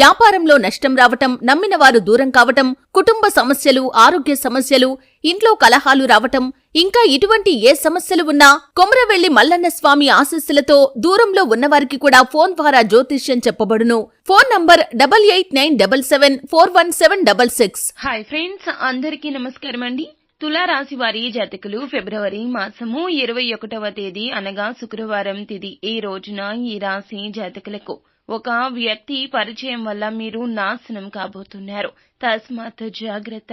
వ్యాపారంలో నష్టం రావటం నమ్మిన వారు దూరం కావటం కుటుంబ సమస్యలు ఆరోగ్య సమస్యలు ఇంట్లో కలహాలు రావటం ఇంకా ఇటువంటి ఏ సమస్యలు ఉన్నా కొమరవెల్లి మల్లన్న స్వామి ఆశస్సులతో దూరంలో ఉన్నవారికి కూడా ఫోన్ ద్వారా జ్యోతిష్యం చెప్పబడును. Phone number double eight nine double seven four one seven double six. Hi friends అందరికీ నమస్కారం అండి. తులారాశి వారి జాతకులు ఫిబ్రవరి మాసము ఇరవై ఒకటవ తేదీ అనగా శుక్రవారం తిది. ఈ రోజున ఈ రాశి జాతకులకు ఒక వ్యక్తి పరిచయం వల్ల మీరు నాశనం కాబోతున్నారు. తస్మాత్ జాగ్రత్త.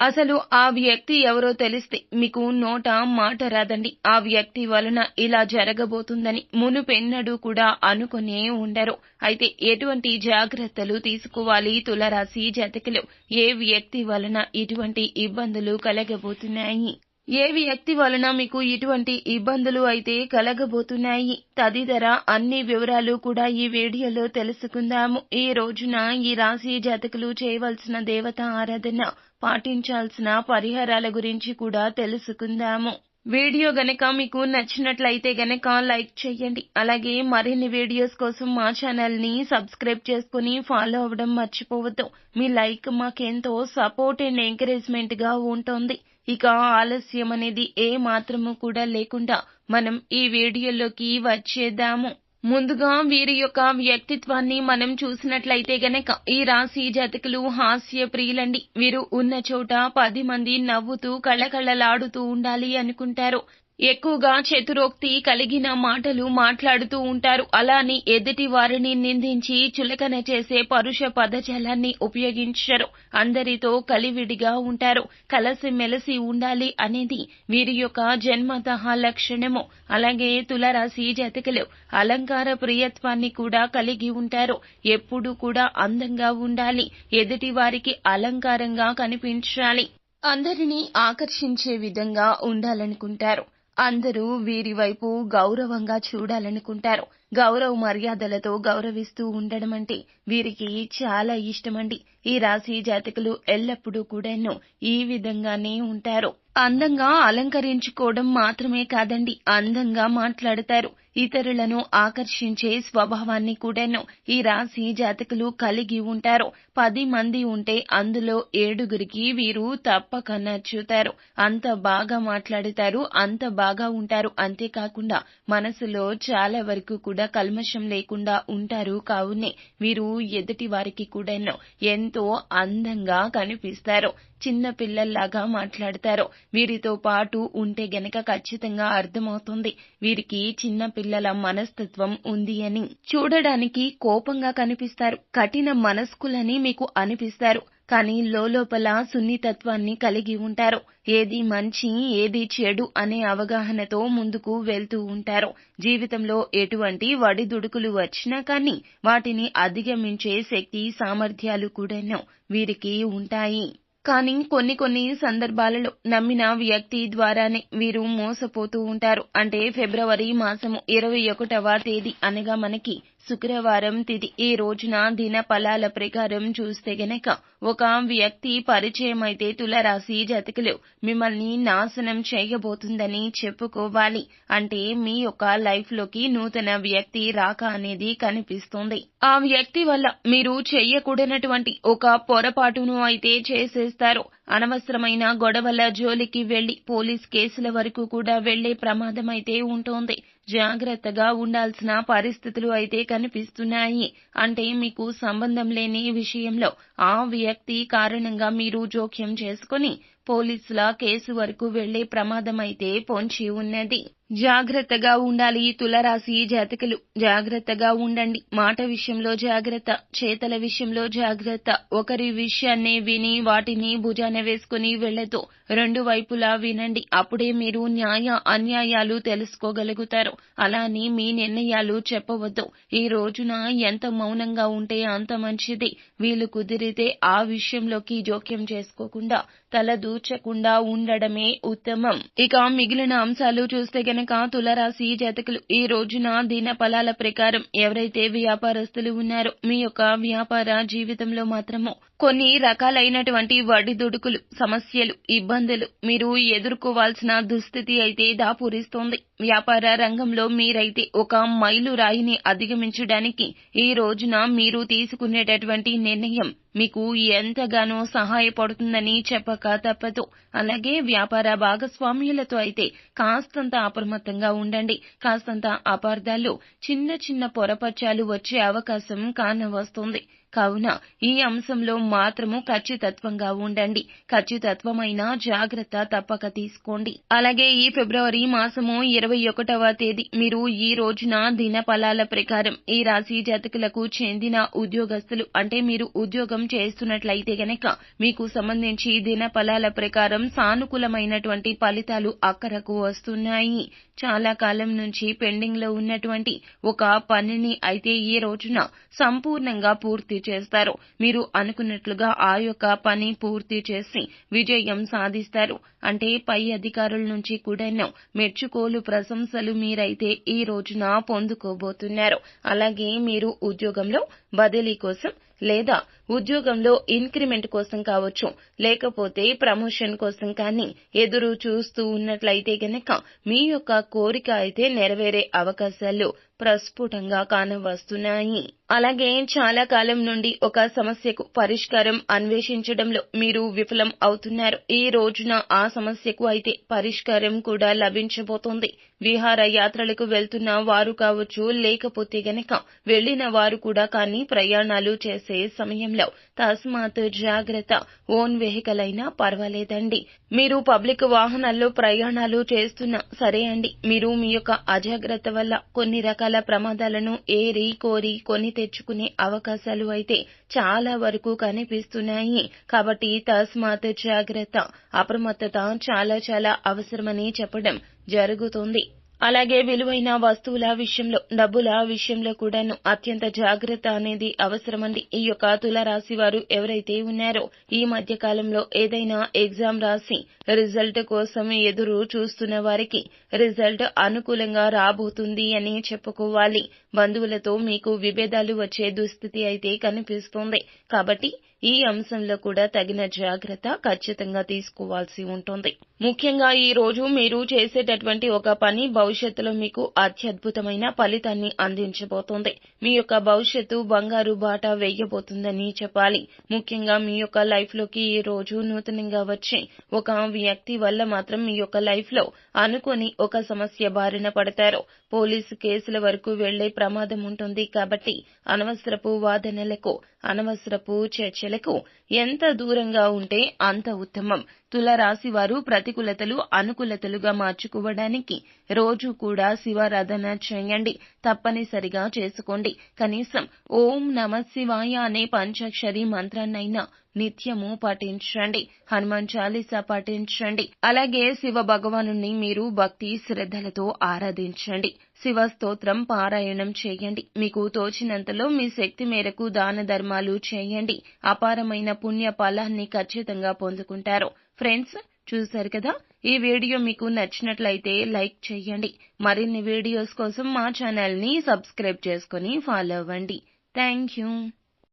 అసలు ఆ వ్యక్తి ఎవరో తెలిస్తే మీకు నోట మాట రాదండి. ఆ వ్యక్తి వలన ఇలా జరగబోతుందని మునుపెన్నడూ కూడా అనుకునే ఉండరు. అయితే ఎటువంటి జాగ్రత్తలు తీసుకోవాలి? తులరాశి జాతకులు ఏ వ్యక్తి వలన ఇటువంటి ఇబ్బందులు కలగబోతున్నాయి? ఏ వ్యక్తి వలన మీకు ఇటువంటి ఇబ్బందులు అయితే కలగబోతున్నాయి? తదితర అన్ని వివరాలు కూడా ఈ వీడియోలో తెలుసుకుందాము. ఈ రోజున ఈ రాశి జాతకులు చేయవలసిన దేవత ఆరాధన పాటించాల్సిన పరిహారాల గురించి కూడా తెలుసుకుందాము. వీడియో గనక మీకు నచ్చినట్లయితే గనక లైక్ చేయండి. అలాగే మరిన్ని వీడియోస్ కోసం మా ఛానల్ని సబ్స్క్రైబ్ చేసుకుని ఫాలో అవ్వడం మర్చిపోవద్దు. మీ లైక్ మాకెంతో సపోర్ట్ అండ్ ఎంకరేజ్మెంట్గా ఉంటుంది. ఇక ఆలస్యం అనేది ఏ మాత్రము కూడా లేకుండా మనం ఈ వీడియోలోకి వచ్చేద్దాము. ముందుగా వీరి యొక్క వ్యక్తిత్వాన్ని మనం చూసినట్లయితే గనక ఈ రాశి జాతకులు హాస్య ప్రియులండి వీరు ఉన్న చోట పది మంది నవ్వుతూ కళకళలాడుతూ ఉండాలి అనుకుంటారు. ఎక్కువగా చతురోక్తి కలిగిన మాటలు మాట్లాడుతూ ఉంటారు. అలాని ఎదుటి వారిని నిందించి చులకన చేసే పరుష పదజాలాన్ని ఉపయోగించరు. అందరితో కలివిడిగా ఉంటారు. కలసి మెలసి ఉండాలి అనేది వీరి యొక్క జన్మత లక్షణము. అలాగే తులరాశి జతకలు అలంకార ప్రియత్వాన్ని కూడా కలిగి ఉంటారు. ఎప్పుడు కూడా అందంగా ఉండాలి. ఎదుటి వారికి అలంకారంగా కనిపించాలి. అందరినీ ఆకర్షించే విధంగా ఉండాలనుకుంటారు. అందరూ వీరి వైపు గౌరవంగా చూడాలనుకుంటారు. గౌరవ మర్యాదలతో గౌరవిస్తూ ఉండడం అంటే వీరికి చాలా ఇష్టమండి. ఈ రాశి జాతకులు ఎల్లప్పుడూ కూడాను ఈ విధంగానే ఉంటారు. అందంగా అలంకరించుకోవడం మాత్రమే కాదండి అందంగా మాట్లాడతారు. ఇతరులను ఆకర్షించే స్వభావాన్ని కూడాను ఈ రాశి జాతకులు కలిగి ఉంటారు. పది మంది ఉంటే అందులో ఏడుగురికి వీరు తప్పక నచ్చుతారు అంత బాగా మాట్లాడుతారు అంత బాగా ఉంటారు. అంతేకాకుండా మనసులో చాలా వరకు కూడా కల్మషం లేకుండా ఉంటారు కావునే వీరు ఎదుటి వారికి కూడాను ఎంతో అందంగా కనిపిస్తారు. చిన్న పిల్లల్లాగా మాట్లాడతారు. వీరితో పాటు ఉంటే గనక ఖచ్చితంగా అర్థమవుతుంది. వీరికి చిన్న పిల్లల మనస్తత్వం ఉంది అని. చూడడానికి కోపంగా కనిపిస్తారు. కఠిన మనస్కులని మీకు అనిపిస్తారు. కానీ లోపల సున్నితత్వాన్ని కలిగి ఉంటారు. ఏది మంచి ఏది చెడు అనే అవగాహనతో ముందుకు వెళ్తూ ఉంటారు. జీవితంలో ఎటువంటి వడిదుడుకులు వచ్చినా కానీ వాటిని అధిగమించే శక్తి సామర్థ్యాలు కూడాను వీరికి ఉంటాయి. కానీ కొన్ని కొన్ని సందర్భాలలో నమ్మిన వ్యక్తి ద్వారానే వీరు మోసపోతూ ఉంటారు. అంటే ఫిబ్రవరి మాసము ఇరవై ఒకటవ తేదీ అనగా మనకి శుక్రవారం తిది ఈ రోజున దిన ఫలాల ప్రకారం చూస్తే గనక ఒక వ్యక్తి పరిచయం అయితే తులరాశి జతకులు మిమ్మల్ని నాశనం చేయబోతుందని చెప్పుకోవాలి. అంటే మీ యొక్క లైఫ్లోకి నూతన వ్యక్తి రాక అనేది కనిపిస్తుంది. ఆ వ్యక్తి వల్ల మీరు చెయ్యకూడనటువంటి ఒక పొరపాటును అయితే చేసేస్తారు. అనవసరమైన గొడవల జోలికి వెళ్ళి పోలీస్ కేసుల వరకు కూడా వెళ్ళే ప్రమాదం అయితే ఉంటోంది. జాగ్రత్తగా ఉండాల్సిన పరిస్థితులు అయితే కనిపిస్తున్నాయి. అంటే మీకు సంబంధం లేని విషయంలో ఆ వ్యక్తి కారణంగా మీరు జోక్యం చేసుకుని పోలీసుల కేసు వరకు వెళ్ళే ప్రమాదం అయితే పొంచి ఉన్నది. జాగ్రత్తగా ఉండాలి. తులరాశి జాతకులు జాగ్రత్తగా ఉండండి. మాట విషయంలో జాగ్రత్త చేతల విషయంలో జాగ్రత్త. ఒకరి విషయాన్ని విని వాటిని భుజాన వేసుకుని వెళ్ళతో రెండు వైపులా వినండి. అప్పుడే మీరు న్యాయ అన్యాయాలు తెలుసుకోగలుగుతారు. అలాని మీ నిర్ణయాలు చెప్పవద్దు. ఈ రోజున ఎంత మౌనంగా ఉంటే అంత మంచిది. వీలు కుదిరితే ఆ విషయంలోకి జోక్యం చేసుకోకుండా తల దూర్చకుండా ఉండడమే ఉత్తమం. ఇక మిగిలిన అంశాలు చూస్తే గనక కనుక తులరాశి జాతకులు ఈ రోజున దిన ఫలాల ప్రకారం ఎవరైతే వ్యాపారస్తులు ఉన్నారో మీ యొక్క వ్యాపార జీవితంలో మాత్రము కొన్ని రకాలైనటువంటి వడిదుడుకులు సమస్యలు ఇబ్బందులు మీరు ఎదుర్కోవాల్సిన దుస్థితి అయితే దాపూరిస్తోంది. వ్యాపార రంగంలో మీరైతే ఒక మైలు రాయిని అధిగమించడానికి ఈ రోజున మీరు తీసుకునేటటువంటి నిర్ణయం మీకు ఎంతగానో సహాయపడుతుందని చెప్పక తప్పదు. అలాగే వ్యాపార భాగస్వామ్యులతో అయితే కాస్తంత అప్రమత్తంగా ఉండండి. కాస్తంత అపార్థాలు చిన్న చిన్న పొరపచ్చాలు వచ్చే అవకాశం కానవస్తుంది. కావున ఈ అంశంలో మాత్రము ఖచ్చితత్వంగా ఉండండి. ఖచ్చితత్వమైన జాగ్రత్త తప్పక తీసుకోండి. అలాగే ఈ ఫిబ్రవరి మాసము ఇరవై ఒకటవ తేదీ. మీరు ఈ రోజున దిన ఫలాల ప్రకారం ఈ రాశి జాతకులకు చెందిన ఉద్యోగస్తులు అంటే మీరు ఉద్యోగం చేస్తున్నట్లయితే గనక మీకు సంబంధించి దిన ఫలాల ప్రకారం సానుకూలమైనటువంటి ఫలితాలు అక్కరకు వస్తున్నాయి. చాలా కాలం నుంచి పెండింగ్లో ఉన్నటువంటి ఒక పనిని అయితే ఈ రోజున సంపూర్ణంగా పూర్తి చేస్తారు. మీరు అనుకున్నట్లుగా ఆ యొక్క పని పూర్తి చేసి విజయం సాధిస్తారు. అంటే పై అధికారుల నుంచి కూడా మెచ్చుకోలు ప్రశంసలు మీరైతే ఈ రోజున పొందుకోబోతున్నారు. అలాగే మీరు ఉద్యోగంలో బదిలీ కోసం లేదా ఉద్యోగంలో ఇంక్రిమెంట్ కోసం కావచ్చు. లేకపోతే ప్రమోషన్ కోసం కానీ ఎదురు చూస్తూ ఉన్నట్లయితే గనక మీ యొక్క కోరిక అయితే నెరవేరే అవకాశాలు ప్రస్ఫుటంగా కానవస్తున్నాయి. అలాగే చాలా కాలం నుండి ఒక సమస్యకు పరిష్కారం అన్వేషించడంలో మీరు విఫలం అవుతున్నారు. ఈ రోజున ఆ సమస్యకు అయితే పరిష్కారం కూడా లభించబోతోంది. విహార యాత్రలకు వెళ్తున్న వారు కావచ్చు లేకపోతే గనక వెళ్ళిన వారు కూడా కానీ ప్రయాణాలు చేసే సమయంలో తస్మాత్ జాగ్రత్త ఓన్ వెహికల్ అయినా పర్వాలేదండి. మీరు పబ్లిక్ వాహనాల్లో ప్రయాణాలు చేస్తున్నా సరే అండి. మీరు మీ యొక్క అజాగ్రత్త వల్ల కొన్ని రకాల ప్రమాదాలను ఏరి కోరి కొని తెచ్చుకునే అవకాశాలు అయితే చాలా వరకు కనిపిస్తున్నాయి. కాబట్టి తస్మాత్ జాగ్రత్త. అప్రమత్తత చాలా చాలా అవసరమని చెప్పడం జరుగుతుంది. అలాగే విలువైన వస్తువుల విషయంలో డబ్బుల విషయంలో కూడాను అత్యంత జాగ్రత్త అనేది అవసరమండి. ఈ యొక్క తులరాశి వారు ఎవరైతే ఉన్నారో ఈ మధ్య కాలంలో ఏదైనా ఎగ్జామ్ రాసి రిజల్ట్ కోసం ఎదురు చూస్తున్న వారికి రిజల్ట్ అనుకూలంగా రాబోతుంది అని చెప్పుకోవాలి. బంధువులతో మీకు విభేదాలు వచ్చే దుస్థితి అయితే కనిపిస్తోంది. కాబట్టి ఈ అంశంలో కూడా తగిన జాగ్రత్త ఖచ్చితంగా తీసుకోవాల్సి ఉంటుంది. ముఖ్యంగా ఈ రోజు మీరు చేసేటటువంటి ఒక పని భవిష్యత్తులో మీకు అత్యద్భుతమైన ఫలితాన్ని అందించబోతోంది. మీ యొక్క భవిష్యత్తు బంగారు బాట వేయబోతుందని చెప్పాలి. ముఖ్యంగా మీ యొక్క లైఫ్లోకి ఈ రోజు నూతనంగా వచ్చే ఒక వ్యక్తి వల్ల మాత్రం మీ యొక్క లైఫ్లో అనుకొని ఒక సమస్య బారిన పడతారు. పోలీసు కేసుల వరకు వెళ్ళే ప్రమాదం ఉంటుంది కాబట్టి అనవసరపు వాదనలకు అనవసరపు చర్చలకు ఎంత దూరంగా ఉంటే అంత ఉత్తమం. తులరాశి వారు ప్రతికూలతలు అనుకూలతలుగా మార్చుకోవడానికి రోజు కూడా శివారాధన చేయండి. తప్పనిసరిగా చేసుకోండి. కనీసం ఓం నమ శివాయ అనే పంచాక్షరి మంత్రాన్నైనా నిత్యము పఠించండి. హనుమాన్ చాలీసా పఠించండి. అలాగే శివ భగవాను మీరు భక్తి శ్రద్ధలతో ఆరాధించండి. శివ స్తోత్రం పారాయణం చేయండి. మీకు తోచినంతలో మీ శక్తి మేరకు దాన ధర్మాలు చేయండి. అపారమైన పుణ్య ఫలాన్ని ఖచ్చితంగా పొందుకుంటారు. ఫ్రెండ్స్ చూశారు కదా? ఈ వీడియో మీకు నచ్చినట్లయితే లైక్ చేయండి. మరిన్ని వీడియోస్ కోసం మా ఛానల్ని సబ్స్క్రైబ్ చేసుకుని ఫాలో అవ్వండి. Thank you.